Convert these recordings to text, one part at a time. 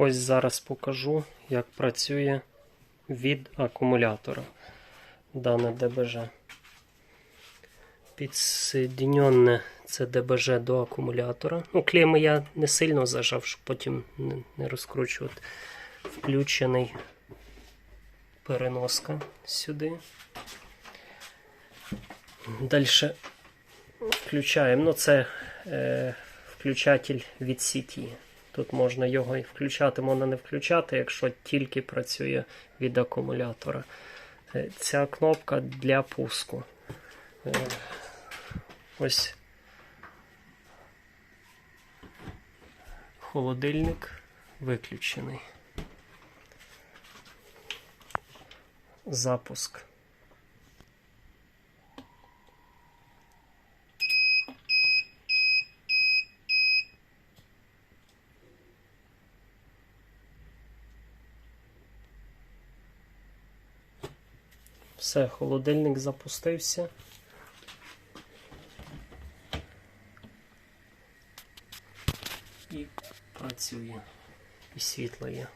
Ось зараз покажу, як працює від акумулятора дане ДБЖ. Підсоединенне це ДБЖ до акумулятора. Ну, клейми я не сильно зажав, щоб потім не, розкручувати. Включений переноска сюди. Далі включаємо. Ну, це е, включатель від сіті. Тут можна його і включати, можна не включати, якщо тільки працює від акумулятора. Е, Ця кнопка для пуску. Е, Ось холодильник виключений. Запуск. Все, холодильник запустився. І працює. І світло є.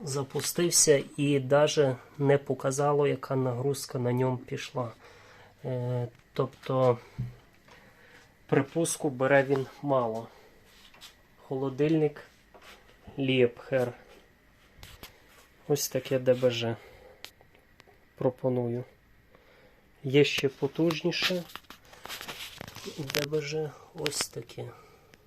Запустився і навіть не показало, яка нагрузка на ньому пішла. Е, тобто припуску бере він мало. Холодильник Liebherr. Ось таке ДБЖ. Пропоную. Є ще потужніше. ДБЖ ось таке.